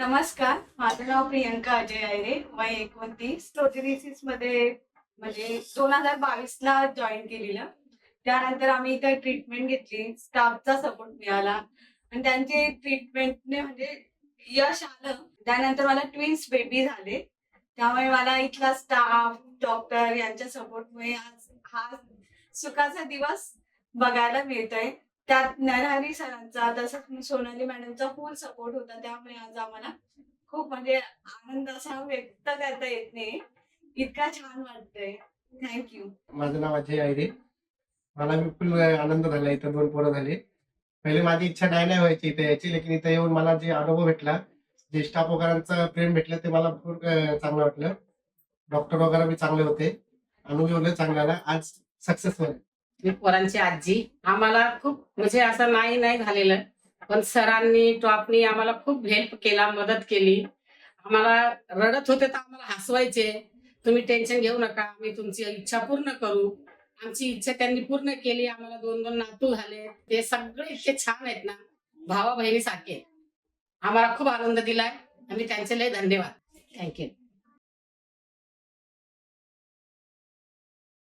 नमस्कार माझं नाव प्रियंका अजय आयरे वय एकोणतीस. प्रोजेनिसिसमध्ये म्हणजे दोन हजार बावीस ला जॉईन केलेलं. त्यानंतर आम्ही इथे ट्रीटमेंट घेतली. स्टाफचा सपोर्ट मिळाला. आणि त्यांचे ट्रीटमेंटने म्हणजे यश आलं. त्यानंतर मला ट्विन्स बेबी झाले. त्यामुळे मला इथला स्टाफ डॉक्टर यांच्या सपोर्टमुळे आज हा सुखाचा दिवस बघायला मिळतोय. त्यात नरहरी सरांचा तसंच सोनाली मॅडमचा फुल सपोर्ट होता त्यामुळे आज आम्हाला खूप म्हणजे आनंद असा व्यक्त करता येत नाही. इतका छान वाटतंय. थँक्यू माझं नाव अजय आयरे मला बिलकुल आनंद झाला इथं दोन पोरं झाले. पहिले माझी इच्छा नाही नाही व्हायची इथे यायची लेकिन इथं येऊन मला जे अनुभव भेटला जे स्टाफ वगैरेंचं प्रेम भेटलं ते मला भरपूर चांगलं वाटलं. डॉक्टर वगैरे बी चांगले होते. अनुभवले चांगल्याला आज सक्सेसफुल मी पोरांची आजी. आम्हाला खूप म्हणजे असं नाही नाही झालेलं. पण सरांनी टॉपनी आम्हाला खूप हेल्प केला मदत केली. आम्हाला रडत होते तर आम्हाला हसवायचे. तुम्ही टेन्शन घेऊ नका आम्ही तुमची इच्छा पूर्ण करू. आमची इच्छा त्यांनी पूर्ण केली. आम्हाला दोन दोन नातू झाले. ते सगळे इतके छान आहेत ना. भावा बहिणी सारखे आम्हाला खूप आनंद दिलाय. आणि त्यांचे लय धन्यवाद. थँक्यू